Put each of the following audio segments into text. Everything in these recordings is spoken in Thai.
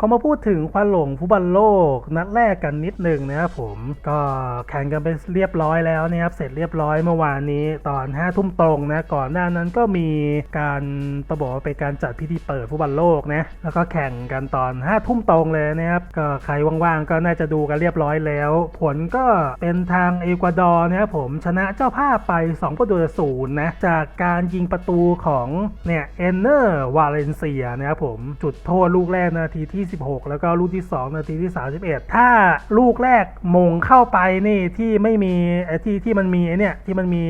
ก็มาพูดถึงควันหลงฟุตบอลโลก นัดแรกกันนิดหนึ่งนะครับผมก็แข่งกันไปเรียบร้อยแล้วนะครับเสร็จเรียบร้อยเมื่อวานนี้ตอน5ทุ่มตรงนะก่อนหน้านั้นก็มีการตบอกว่าเป็นการจัดพิธีเปิดฟุตบอลโลกนะแล้วก็แข่งกันตอน5ทุ่มตรงเลยนะครับก็ใครว่างๆก็น่าจะดูกันเรียบร้อยแล้ว ผลก็เป็นทางเอกวาดอร์นะครับผมชนะเจ้าภาพไป2ประตูต่อศูนย์นะจากการยิงประตูของเนี่ยเอนเนอร์วาเลนเซียนะครับผมจุดโทษลูกแรกนาทีที่16 แล้วก็ลูกที่ 2 นาทีที่ 31 ถ้าลูกแรกมงเข้าไปนี่ที่ไม่มีไอ้ที่ที่มันมีไอ้เนี่ยที่มันมี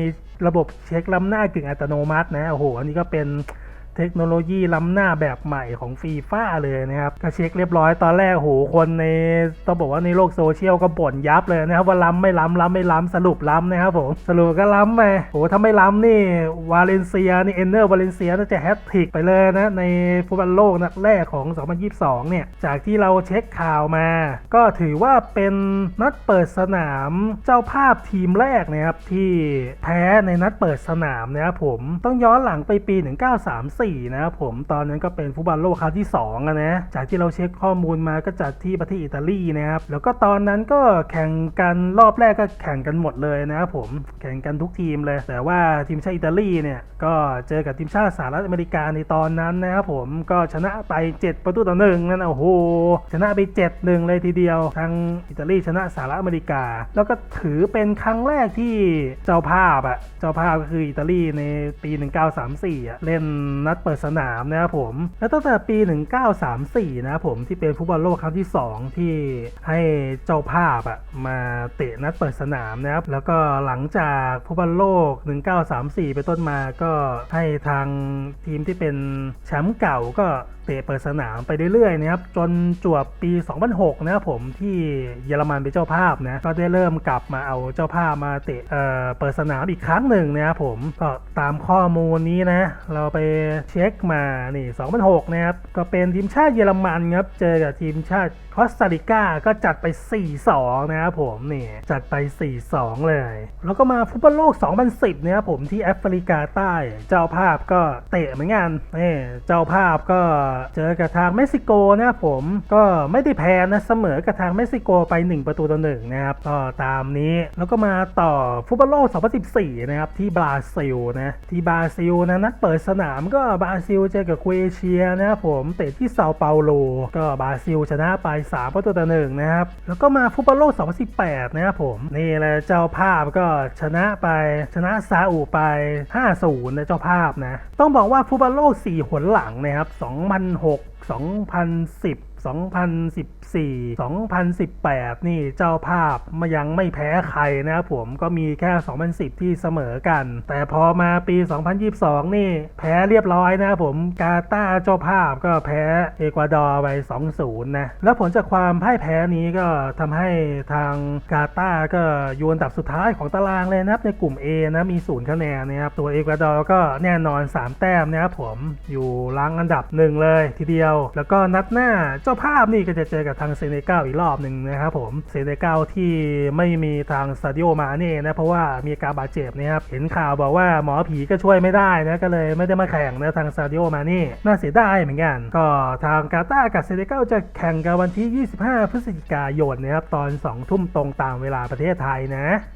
ระบบเช็คล้ำหน้ากึ่งอัตโนมัตินะโอ้โหอันนี้ก็เป็น เทคโนโลยีล้ำหน้าแบบใหม่ของฟีฟ่าเลยนะครับก็เช็คเรียบร้อยตอนแรกโหคนในต้องบอกว่าในโลกโซเชียลก็บ่นยับเลยนะครับว่าล้ำไม่ล้ำล้ำไม่ล้ำสรุปล้ำนะครับผมสรุปก็ล้ำไปโหถ้าไม่ล้ำนี่วาเลนเซียนี่เอนเนอร์วาเลนเซียน่าจะแฮตทริกไปเลยนะในฟุตบอลโลกนัดแรกของ 2022 เนี่ยจากที่เราเช็คข่าวมา ก็ถือว่าเป็นนัดเปิดสนามเจ้าภาพทีมแรกนะครับที่แพ้ในนัดเปิดสนามนะครับผมต้องย้อนหลังไปปี 1934นะครับผมตอนนั้นก็เป็นฟุตบอลโลกครั้งที่2อะนะ จากที่เราเช็คข้อมูลมาก็จัดที่ประเทศอิตาลีนะครับ แล้วก็ตอนนั้นก็แข่งกันรอบแรกก็แข่งกันหมดเลยนะครับผมแข่งกันทุกทีมเลย แต่ว่าทีมชาติอิตาลีเนี่ยก็เจอกับทีมชาติสหรัฐอเมริกาในตอนนั้นนะครับผมก็ชนะไป 7 ประตูต่อหนึ่งนั่นโอ้โหชนะไป7-1เลยทีเดียวทางอิตาลีชนะสหรัฐอเมริกา แล้วก็ถือเป็นครั้งแรกที่เจ้าภาพอะเจ้าภาพก็คืออิตาลีในปี 1934อะเล่นนัดเปิดสนามนะครับผม แล้วตั้งแต่ปี 1934 นะครับผมที่เป็นฟุตบอลโลกครั้งที่ 2 ที่ให้เจ้าภาพอะมาเตะนัดเปิดสนามนะครับ แล้วก็หลังจากฟุตบอลโลก 1934 ไปต้นมาก็ให้ทางทีมที่เป็นแชมป์เก่าก็เตะเปิดสนามไปเรื่อยๆนะครับจนจวบปี 2006 นะครับผมที่เยอรมันเป็นเจ้าภาพนะก็ได้เริ่มกลับมาเอาเจ้าภาพมาเตะเอ่อเปิดสนามอีกครั้งหนึ่งนะครับผมก็ตามข้อมูลนี้นะ เราไปเช็คมานี่2006นะครับก็เป็นทีมชาติเยอรมันครับเจอกับทีมชาติคอสตาริกาก็จัดไป 4-2 นะครับผมนี่จัดไป 4-2 เลย แล้วก็มาฟุตบอลโลก 2010นะครับผมที่แอฟริกาใต้ เจ้าภาพก็เตะเหมือนกันนี่เจ้าภาพก็เจอกับทางเม็กซิโกนะครับผมก็ไม่ได้แพ้นะเสมอกับทางเม็กซิโกไป 1 ประตูต่อหนึ่งนะครับก็ตามนี้แล้วก็มาต่อฟุตบอลโลก 2014 นะครับที่บราซิลนะที่บราซิลนะนัดเปิดสนามก็บราซิลเจอกับครเอเชียนะครับผมเตะที่เซาเปาโล ก็บราซิลชนะไป3ประตูต่อหนึ่งนะครับ แล้วก็มาฟุตบอลโลก 2018 นะครับผม นี่แหละเจ้าภาพก็ชนะไปชนะซาอุไป 5-0นะเจ้าภาพนะ ต้องบอกว่าฟุตบอลโลก 4 หนหลังนะครับ 2006 2010 2014 2018 นี่เจ้าภาพมายังไม่แพ้ใครนะครับผมก็มีแค่ 2010 ที่เสมอกัน แต่พอมาปี 2022 นี่แพ้เรียบร้อยนะครับผมกาตาเจ้าภาพก็แพ้เอกวาดอร์ไป 2-0 นะ แล้วผลจากความพ่ายแพ้นี้ก็ทำให้ทางกาตาก็ยูนดับสุดท้ายของตารางเลยนะครับในกลุ่ม A นะมีศูนย์คะแนนนะครับตัวเอกวาดอร์ก็แน่นอน 3 แต้มนะครับผมอยู่ลังอันดับหนึ่งเลยทีเดียว แล้วก็นัดหน้าเจ้าภาพนี่ก็จะเจอกับทางเซเนกัลอีกรอบหนึ่งนะครับผมเซเนกัลที่ไม่มีทางซาดิโอมาเน่นะเพราะว่ามีการบาดเจ็บนะครับเห็นข่าวบอกว่าหมอผีก็ช่วยไม่ได้นะก็เลยไม่ได้มาแข่งนะทางซาดิโอมาเน่น่าเสียดายเหมือนกันก็ทางกาตากับเซเนกัลจะแข่งกันวันที่ 25 พฤศจิกายนนะครับตอน 2 ทุ่มตรงตามเวลาประเทศไทยนะ